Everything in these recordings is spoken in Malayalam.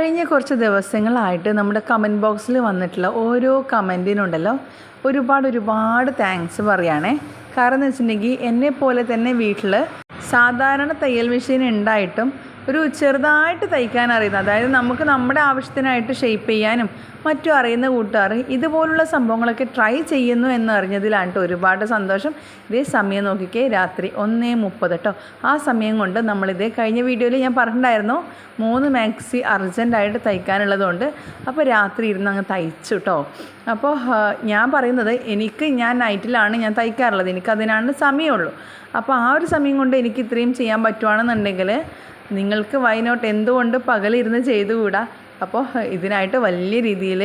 കഴിഞ്ഞ കുറച്ച് ദിവസങ്ങളായിട്ട് നമ്മുടെ കമന്റ് ബോക്സിൽ വന്നിട്ടുള്ള ഓരോ കമന്റിനുണ്ടല്ലോ ഒരുപാട് ഒരുപാട് താങ്ക്സ് പറയുകയാണേ കാരണം എന്ന് വെച്ചിട്ടുണ്ടെങ്കിൽ എന്നെ പോലെ തന്നെ വീട്ടിൽ സാധാരണ തയ്യൽ മെഷീൻ ഉണ്ടായിട്ടും ഒരു ചെറുതായിട്ട് തയ്ക്കാൻ അറിയുന്ന അതായത് നമുക്ക് നമ്മുടെ ആവശ്യത്തിനായിട്ട് ഷെയ്പ്പ് ചെയ്യാനും മറ്റും അറിയുന്ന കൂട്ടുകാർ ഇതുപോലുള്ള സംഭവങ്ങളൊക്കെ ട്രൈ ചെയ്യുന്നു എന്ന് അറിഞ്ഞതിനാണ്ട്ട് ഒരുപാട് സന്തോഷം. ഇതേ സമയം നോക്കിക്കേ രാത്രി ഒന്നേ മുപ്പത് കേട്ടോ ആ സമയം കൊണ്ട് നമ്മളിതേ കഴിഞ്ഞ വീഡിയോയിൽ ഞാൻ പറഞ്ഞിട്ടുണ്ടായിരുന്നു മൂന്ന് മാക്സി അർജന്റായിട്ട് തയ്ക്കാനുള്ളതുകൊണ്ട് അപ്പോൾ രാത്രി ഇരുന്ന് അങ്ങ് തയ്ച്ചു കേട്ടോ അപ്പോൾ ഞാൻ പറയുന്നത് എനിക്ക് ഞാൻ നൈറ്റിലാണ് ഞാൻ തയ്ക്കാറുള്ളത്. എനിക്കതിനാണ് സമയമുള്ളൂ. അപ്പോൾ ആ ഒരു സമയം കൊണ്ട് എനിക്ക് ഇത്രയും ചെയ്യാൻ പറ്റുവാണെന്നുണ്ടെങ്കിൽ നിങ്ങൾക്ക് വൈനോട്ട് എന്തുകൊണ്ട് പകലിരുന്ന് ചെയ്തുകൂടാ? അപ്പോൾ ഇതിനായിട്ട് വലിയ രീതിയിൽ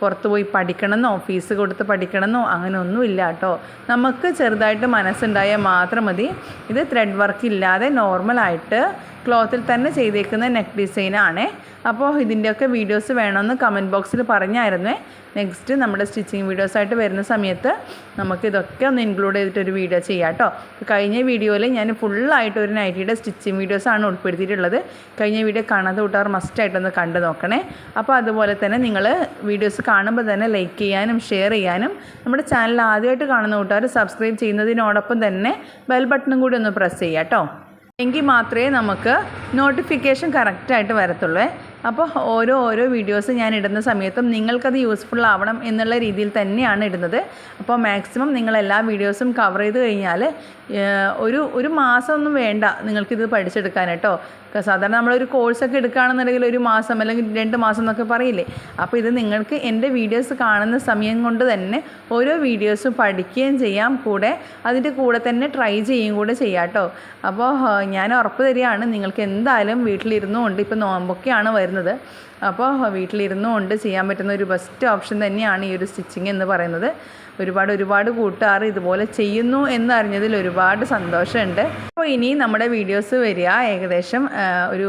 പുറത്ത് പോയി പഠിക്കണമെന്നോ ഫീസ് കൊടുത്ത് പഠിക്കണമെന്നോ അങ്ങനെ ഒന്നുമില്ല കേട്ടോ. നമുക്ക് ചെറുതായിട്ട് മനസ്സുണ്ടായാൽ മാത്രം മതി. ഇത് ത്രെഡ് വർക്ക് ഇല്ലാതെ നോർമലായിട്ട് ക്ലോത്തിൽ തന്നെ ചെയ്തേക്കുന്ന നെക്ക് ഡിസൈനാണ് അപ്പോൾ ഇതിന്റെയൊക്കെ വീഡിയോസ് വേണമെന്ന് കമന്റ് ബോക്സിൽ പറഞ്ഞായിരുന്നേ. നെക്സ്റ്റ് നമ്മുടെ സ്റ്റിച്ചിങ് വീഡിയോസായിട്ട് വരുന്ന സമയത്ത് നമുക്ക് ഇതൊക്കെ ഒന്ന് ഇൻക്ലൂഡ് ചെയ്തിട്ടൊരു വീഡിയോ ചെയ്യാം കേട്ടോ കഴിഞ്ഞ വീഡിയോയിൽ ഞാൻ ഫുള്ളായിട്ട് ഒരു നൈറ്റിയുടെ സ്റ്റിച്ചിങ് വീഡിയോസാണ് ഉൾപ്പെടുത്തിയിട്ടുള്ളത്. കഴിഞ്ഞ വീഡിയോ കാണാതെ കൂട്ടുകാർ മസ്റ്റായിട്ടൊന്ന് കണ്ടു നോക്കണേ. അപ്പോൾ അതുപോലെ തന്നെ നിങ്ങൾ വീഡിയോസ് കാണുമ്പോൾ തന്നെ ലൈക്ക് ചെയ്യാനും ഷെയർ ചെയ്യാനും നമ്മുടെ ചാനൽ ആദ്യമായിട്ട് കാണുന്ന കൂട്ടുകാർ സബ്സ്ക്രൈബ് ചെയ്യുന്നതിനോടൊപ്പം തന്നെ ബെൽ ബട്ടണും കൂടി ഒന്ന് പ്രസ് ചെയ്യാം കേട്ടോ എങ്കിൽ മാത്രമേ നമുക്ക് നോട്ടിഫിക്കേഷൻ കറക്റ്റായിട്ട് വരത്തുള്ളൂ. അപ്പോൾ ഓരോ ഓരോ വീഡിയോസ് ഞാൻ ഇടുന്ന സമയത്തും നിങ്ങൾക്കത് യൂസ്ഫുൾ ആവണം എന്നുള്ള രീതിയിൽ തന്നെയാണ് ഇടുന്നത്. അപ്പോൾ മാക്സിമം നിങ്ങൾ എല്ലാ വീഡിയോസും കവർ ചെയ്ത് കഴിഞ്ഞാൽ ഒരു ഒരു മാസമൊന്നും വേണ്ട നിങ്ങൾക്കിത് പഠിച്ചെടുക്കാൻ കേട്ടോ. സാധാരണ നമ്മളൊരു കോഴ്സൊക്കെ എടുക്കുകയാണെന്നുണ്ടെങ്കിൽ ഒരു മാസം അല്ലെങ്കിൽ രണ്ട് മാസം എന്നൊക്കെ പറയില്ലേ? അപ്പോൾ ഇത് നിങ്ങൾക്ക് എന്റെ വീഡിയോസ് കാണുന്ന സമയം കൊണ്ട് തന്നെ ഓരോ വീഡിയോസും പഠിക്കുകയും ചെയ്യാം. കൂടെ അതിന്റെ കൂടെ തന്നെ ട്രൈ ചെയ്യുകയും കൂടെ ചെയ്യാം കേട്ടോ. അപ്പോൾ ഞാൻ ഉറപ്പ് തരികയാണ്. നിങ്ങൾക്ക് എന്തായാലും വീട്ടിലിരുന്നുകൊണ്ട് ഇപ്പോൾ നോമ്പൊക്കെയാണ് വരുന്നത്. അപ്പോൾ വീട്ടിലിരുന്നുകൊണ്ട് ചെയ്യാൻ പറ്റുന്ന ഒരു ബെസ്റ്റ് ഓപ്ഷൻ തന്നെയാണ് ഈ ഒരു സ്റ്റിച്ചിങ് എന്ന് പറയുന്നത്. ഒരുപാട് ഒരുപാട് കൂട്ടുകാർ ഇതുപോലെ ചെയ്യുന്നു എന്നറിഞ്ഞതിൽ ഒരുപാട് സന്തോഷമുണ്ട്. അപ്പോൾ ഇനി നമ്മുടെ വീഡിയോസ് വരിക ഏകദേശം ഒരു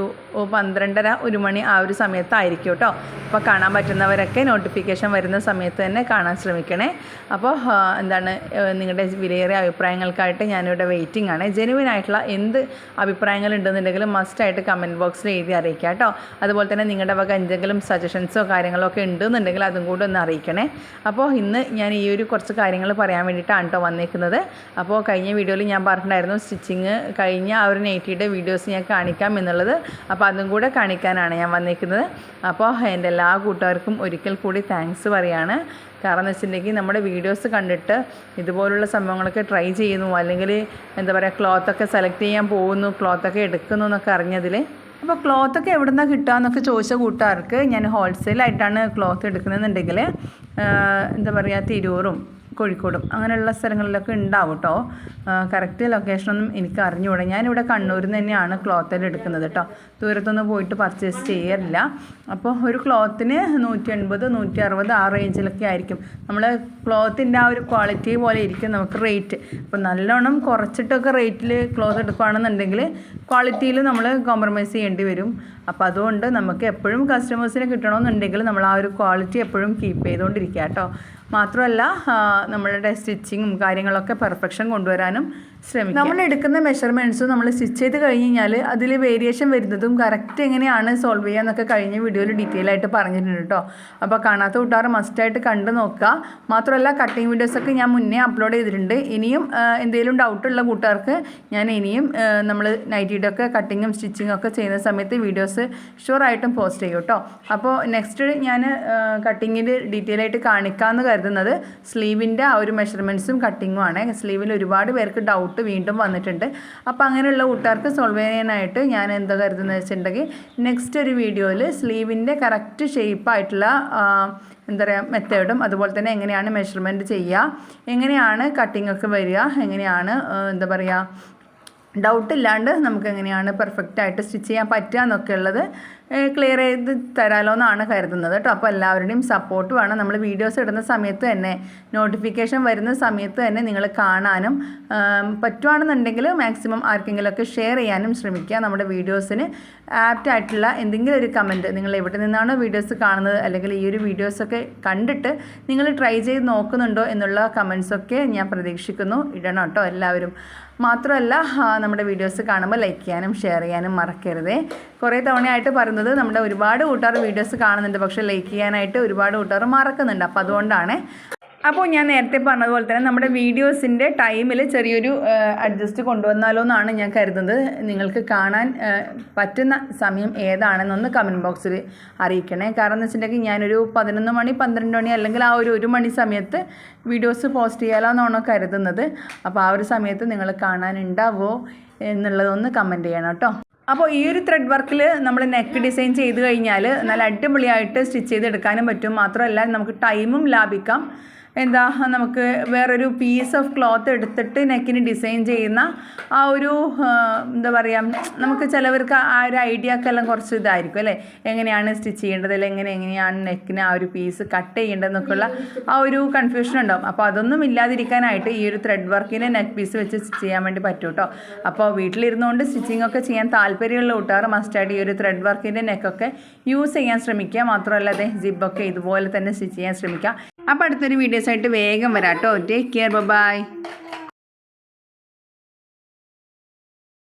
പന്ത്രണ്ടര ഒരു മണി ആ ഒരു സമയത്തായിരിക്കും കേട്ടോ. അപ്പോൾ കാണാൻ പറ്റുന്നവരൊക്കെ നോട്ടിഫിക്കേഷൻ വരുന്ന സമയത്ത് തന്നെ കാണാൻ ശ്രമിക്കണേ. അപ്പോൾ എന്താണ് നിങ്ങളുടെ വിലയേറിയ അഭിപ്രായങ്ങൾക്കായിട്ട് ഞാനിവിടെ വെയിറ്റിംഗ് ആണ്. ജെനുവിൻ ആയിട്ടുള്ള എന്ത് അഭിപ്രായങ്ങൾ ഉണ്ടെന്നുണ്ടെങ്കിലും മസ്റ്റായിട്ട് കമന്റ് ബോക്സിൽ എഴുതി അറിയിക്കുക കേട്ടോ. അതുപോലെ തന്നെ നിങ്ങളുടെ വക എന്തെങ്കിലും സജഷൻസോ കാര്യങ്ങളോ ഒക്കെ ഉണ്ടെന്നുണ്ടെങ്കിൽ അതും കൂടെ ഒന്ന് അറിയിക്കണേ. അപ്പോൾ ഇന്ന് ഞാൻ ഈ ഒരു കുറച്ച് കാര്യങ്ങൾ പറയാൻ വേണ്ടിയിട്ടാണ് കേട്ടോ വന്നേക്കുന്നത്. അപ്പോൾ കഴിഞ്ഞ വീഡിയോയിൽ ഞാൻ പറഞ്ഞിട്ടുണ്ടായിരുന്നു സ്റ്റിച്ചിങ് കഴിഞ്ഞ ആ ഒരു നെയ്റ്റിയുടെ വീഡിയോസ് ഞാൻ കാണിക്കാം എന്നുള്ളത്. അപ്പോൾ അതും കൂടെ കാണിക്കാനാണ് ഞാൻ വന്നിരിക്കുന്നത് അപ്പോൾ എന്റെ എല്ലാ കൂട്ടുകാർക്കും ഒരിക്കൽ കൂടി താങ്ക്സ് പറയാണ്. കാരണം എന്ന് വെച്ചിട്ടുണ്ടെങ്കിൽ നമ്മുടെ വീഡിയോസ് കണ്ടിട്ട് ഇതുപോലുള്ള സംഭവങ്ങളൊക്കെ ട്രൈ ചെയ്യുന്നു. അല്ലെങ്കിൽ എന്താ പറയുക ക്ലോത്തൊക്കെ സെലക്ട് ചെയ്യാൻ പോകുന്നു ക്ലോത്തൊക്കെ എടുക്കുന്നു എന്നൊക്കെ അറിഞ്ഞതിൽ. അപ്പോൾ ക്ലോത്തൊക്കെ എവിടെ നിന്നാണ് കിട്ടുക എന്നൊക്കെ ചോദിച്ച കൂട്ടുകാർക്ക് ഞാൻ ഹോൾസെയിലായിട്ടാണ് ക്ലോത്ത് എടുക്കുന്നതെന്നുണ്ടെങ്കിൽ എന്താ പറയുക തിരൂറും. കോഴിക്കോടും. അങ്ങനെയുള്ള സ്ഥലങ്ങളിലൊക്കെ ഉണ്ടാവും കേട്ടോ കറക്റ്റ് ലൊക്കേഷനൊന്നും എനിക്ക് അറിഞ്ഞുകൂടാ ഞാനിവിടെ കണ്ണൂരിൽ നിന്ന് തന്നെയാണ് ക്ലോത്തിൽ എടുക്കുന്നത് കേട്ടോ ദൂരത്തൊന്നും പോയിട്ട് പർച്ചേസ് ചെയ്യാറില്ല. അപ്പോൾ ഒരു ക്ലോത്തിന് നൂറ്റി എൺപത് നൂറ്റി അറുപത് ആ റേഞ്ചിലൊക്കെ ആയിരിക്കും. നമ്മൾ ക്ലോത്തിന്റെ ആ ഒരു ക്വാളിറ്റി പോലെ ഇരിക്കും നമുക്ക് റേറ്റ് അപ്പോൾ നല്ലോണം കുറച്ചിട്ടൊക്കെ റേറ്റിൽ ക്ലോത്ത് എടുക്കുകയാണെന്നുണ്ടെങ്കിൽ ക്വാളിറ്റിയിൽ നമ്മൾ കോംപ്രമൈസ് ചെയ്യേണ്ടി വരും. അപ്പോൾ അതുകൊണ്ട് നമുക്ക് എപ്പോഴും കസ്റ്റമേഴ്സിനെ കിട്ടണമെന്നുണ്ടെങ്കിൽ നമ്മൾ ആ ഒരു ക്വാളിറ്റി എപ്പോഴും കീപ്പ് ചെയ്തുകൊണ്ടിരിക്കുക കേട്ടോ മാത്രമല്ല നമ്മളുടെ സ്റ്റിച്ചിങ്ങും കാര്യങ്ങളൊക്കെ പെർഫെക്ഷൻ കൊണ്ടുവരാനും ശ്രമിക്കും. നമ്മൾ എടുക്കുന്ന മെഷർമെന്റ്സും നമ്മൾ സ്റ്റിച്ച് ചെയ്ത് കഴിഞ്ഞ് കഴിഞ്ഞാൽ അതിൽ വേരിയേഷൻ വരുന്നതും കറക്റ്റ് എങ്ങനെയാണ് സോൾവ് ചെയ്യുക എന്നൊക്കെ കഴിഞ്ഞ വീഡിയോയിൽ ഡീറ്റെയിൽ ആയിട്ട് പറഞ്ഞിട്ടുണ്ട് കേട്ടോ അപ്പോൾ കാണാത്ത കൂട്ടുകാർ മസ്റ്റായിട്ട് കണ്ടു നോക്കുക. മാത്രമല്ല കട്ടിങ് വീഡിയോസൊക്കെ ഞാൻ മുന്നേ അപ്ലോഡ് ചെയ്തിട്ടുണ്ട്. ഇനിയും എന്തെങ്കിലും ഡൗട്ടുള്ള കൂട്ടുകാർക്ക് ഞാൻ ഇനിയും നമ്മൾ നൈറ്റിയുടെ ഒക്കെ കട്ടിങ്ങും സ്റ്റിച്ചിങ്ങും ഒക്കെ ചെയ്യുന്ന സമയത്ത് വീഡിയോസ് ഷുവറായിട്ടും പോസ്റ്റ് ചെയ്യും കേട്ടോ അപ്പോൾ നെക്സ്റ്റ് ഞാൻ കട്ടിങ്ങിൽ ഡീറ്റെയിൽ ആയിട്ട് കാണിക്കാമെന്ന് കരുതുന്നത് സ്ലീവിന്റെ ആ ഒരു മെഷർമെന്റ്സും കട്ടിങ്ങും ആണ്. സ്ലീവിൽ ഒരുപാട് പേർക്ക് ഡൗട്ട് വീണ്ടും വന്നിട്ടുണ്ട്. അപ്പോൾ അങ്ങനെയുള്ള കൂട്ടുകാർക്ക് സോൾവ് ചെയ്യാനായിട്ട് ഞാൻ എന്താ കരുതുന്നത് വെച്ചിട്ടുണ്ടെങ്കിൽ നെക്സ്റ്റ് ഒരു വീഡിയോയിൽ സ്ലീവിന്റെ കറക്റ്റ് ഷേപ്പായിട്ടുള്ള എന്താ പറയുക മെത്തേഡും അതുപോലെ തന്നെ എങ്ങനെയാണ് മെഷർമെന്റ് ചെയ്യുക എങ്ങനെയാണ് കട്ടിംഗ് ഒക്കെ വരിക എങ്ങനെയാണ് എന്താ പറയുക ഡൗട്ട് ഇല്ലാണ്ട് നമുക്ക് എങ്ങനെയാണ് പെർഫെക്റ്റ് ആയിട്ട് സ്റ്റിച്ച് ചെയ്യാൻ പറ്റുക എന്നൊക്കെ ഉള്ളത് ക്ലിയർ ചെയ്ത് തരാമല്ലോ എന്നാണ് കരുതുന്നത് കേട്ടോ അപ്പോൾ എല്ലാവരുടെയും സപ്പോർട്ട് വേണം. നമ്മൾ വീഡിയോസ് ഇടുന്ന സമയത്ത് തന്നെ നോട്ടിഫിക്കേഷൻ വരുന്ന സമയത്ത് തന്നെ നിങ്ങൾ കാണാനും പറ്റുവാണെന്നുണ്ടെങ്കിൽ മാക്സിമം ആർക്കെങ്കിലുമൊക്കെ ഷെയർ ചെയ്യാനും ശ്രമിക്കുക. നമ്മുടെ വീഡിയോസിന് ആപ്റ്റ് ആയിട്ടുള്ള എന്തെങ്കിലും ഒരു കമന്റ് നിങ്ങൾ എവിടെ നിന്നാണോ വീഡിയോസ് കാണുന്നത് അല്ലെങ്കിൽ ഈ ഒരു വീഡിയോസൊക്കെ കണ്ടിട്ട് നിങ്ങൾ ട്രൈ ചെയ്ത് നോക്കുന്നുണ്ടോ എന്നുള്ള കമൻസൊക്കെ ഞാൻ പ്രതീക്ഷിക്കുന്നു. ഇടണം കേട്ടോ എല്ലാവരും. മാത്രമല്ല നമ്മുടെ വീഡിയോസ് കാണുമ്പോൾ ലൈക്ക് ചെയ്യാനും ഷെയർ ചെയ്യാനും മറക്കരുതേ. കുറേ തവണയായിട്ട് പറയുന്നത് നമ്മുടെ ഒരുപാട് കൂട്ടുകാർ വീഡിയോസ് കാണുന്നുണ്ട്. പക്ഷേ ലൈക്ക് ചെയ്യാനായിട്ട് ഒരുപാട് കൂട്ടുകാർ മറക്കുന്നുണ്ട്. അപ്പോൾ അതുകൊണ്ടാണ്. അപ്പോൾ ഞാൻ നേരത്തെ പറഞ്ഞതുപോലെ തന്നെ നമ്മുടെ വീഡിയോസിന്റെ ടൈമിൽ ചെറിയൊരു അഡ്ജസ്റ്റ് കൊണ്ടുവന്നാലോ എന്നാണ് ഞാൻ കരുതുന്നത്. നിങ്ങൾക്ക് കാണാൻ പറ്റുന്ന സമയം ഏതാണെന്നൊന്ന് കമന്റ് ബോക്സിൽ അറിയിക്കണേ. കാരണം എന്ന് വെച്ചിട്ടുണ്ടെങ്കിൽ ഞാനൊരു പതിനൊന്ന് മണി പന്ത്രണ്ട് മണി അല്ലെങ്കിൽ ആ ഒരു ഒരു മണി സമയത്ത് വീഡിയോസ് പോസ്റ്റ് ചെയ്യാലോ എന്നാണോ കരുതുന്നത്. അപ്പോൾ ആ ഒരു സമയത്ത് നിങ്ങൾ കാണാനുണ്ടാവോ എന്നുള്ളതൊന്ന് കമന്റ് ചെയ്യണം കേട്ടോ. അപ്പോൾ ഈ ഒരു ത്രെഡ് വർക്കിൽ നമ്മൾ നെക്ക് ഡിസൈൻ ചെയ്ത് കഴിഞ്ഞാൽ നല്ല അടിപൊളിയായിട്ട് സ്റ്റിച്ച് ചെയ്തെടുക്കാനും പറ്റും. മാത്രമല്ല നമുക്ക് ടൈമും ലാഭിക്കാം. എന്താ നമുക്ക് വേറൊരു പീസ് ഓഫ് ക്ലോത്ത് എടുത്തിട്ട് നെക്കിന് ഡിസൈൻ ചെയ്യുന്ന ആ ഒരു എന്താ പറയുക നമുക്ക് ചിലവർക്ക് ആ ഒരു ഐഡിയ ഒക്കെ എല്ലാം കുറച്ച് ഇതായിരിക്കും അല്ലേ? എങ്ങനെയാണ് സ്റ്റിച്ച് ചെയ്യേണ്ടത്? അല്ലെങ്കിൽ എങ്ങനെ എങ്ങനെയാണ് നെക്കിന് ആ ഒരു പീസ് കട്ട് ചെയ്യേണ്ടതെന്നൊക്കെയുള്ള ആ ഒരു കൺഫ്യൂഷൻ ഉണ്ടാവും. അപ്പോൾ അതൊന്നും ഇല്ലാതിരിക്കാനായിട്ട് ഈ ഒരു ത്രെഡ് വർക്കിന് നെക്ക് പീസ് വെച്ച് സ്റ്റിച്ച് ചെയ്യാൻ വേണ്ടി പറ്റും കേട്ടോ അപ്പോൾ വീട്ടിലിരുന്നുകൊണ്ട് സ്റ്റിച്ചിങ് ഒക്കെ ചെയ്യാൻ താല്പര്യമുള്ള കൂട്ടുകാർ മസ്റ്റായിട്ട് ഈ ഒരു ത്രെഡ് വർക്കിന്റെ നെക്കൊക്കെ യൂസ് ചെയ്യാൻ ശ്രമിക്കുക. മാത്രമല്ല അതെ ജിബൊക്കെ ഇതുപോലെ തന്നെ സ്റ്റിച്ച് ചെയ്യാൻ ശ്രമിക്കുക. അപ്പോൾ അടുത്തൊരു വീഡിയോസായിട്ട് വേഗം വരാം കേട്ടോ ടേക്ക് കെയർ ബൈ